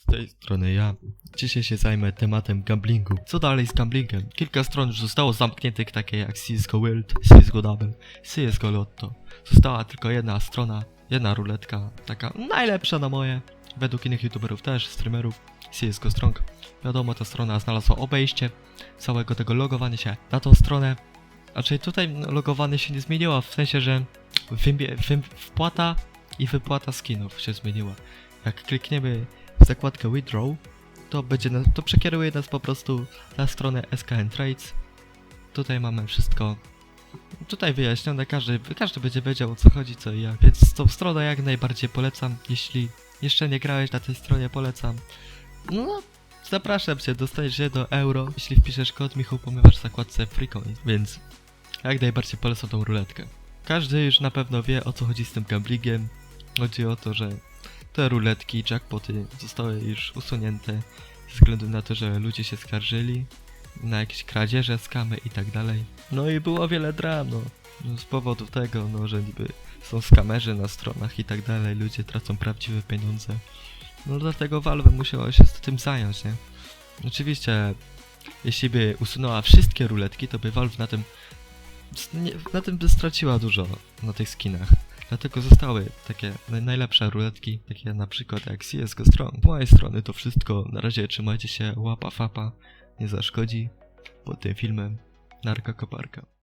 Z tej strony ja. Dzisiaj się zajmę tematem gamblingu. Co dalej z gamblingiem? Kilka stron już zostało zamkniętych, takie jak CSGO World, CSGO Double, CSGO Lotto. Została tylko jedna strona, jedna ruletka, taka najlepsza na moje. Według innych youtuberów też, streamerów, CSGO Strong. Wiadomo, ta strona znalazła obejście całego tego logowania się na tą stronę. Czyli tutaj logowanie się nie zmieniło, w sensie, że wpłata i wypłata skinów się zmieniła. Jak klikniemy zakładkę Withdraw, to będzie nas, to przekieruje nas po prostu na stronę SKN Trades. Tutaj mamy wszystko tutaj wyjaśnione, każdy, każdy będzie wiedział o co chodzi, co i jak. Więc tą stronę jak najbardziej polecam, jeśli jeszcze nie grałeś na tej stronie, polecam. No, zapraszam cię, dostaniesz 1 euro, jeśli wpiszesz kod Michał Pomywasz w zakładce Freecoin, więc jak najbardziej polecam tą ruletkę. Każdy już na pewno wie o co chodzi z tym gamblingiem. Chodzi o to, że te ruletki, jackpoty zostały już usunięte ze względu na to, że ludzie się skarżyli na jakieś kradzieże, skamy i tak dalej. No i było wiele dram, no. No, Z powodu tego, no, że niby są skamerzy na stronach i tak dalej, ludzie tracą prawdziwe pieniądze. No dlatego Valve musiało się z tym zająć, nie? Oczywiście, jeśli by usunęła wszystkie ruletki, to by Valve na tym na tym by straciła dużo na tych skinach. Dlatego zostały takie naj- najlepsze ruletki, takie na przykład jak CSGO Strong. Z mojej strony to wszystko. Na razie trzymajcie się, łapa fapa, nie zaszkodzi. Pod tym filmem narka koparka.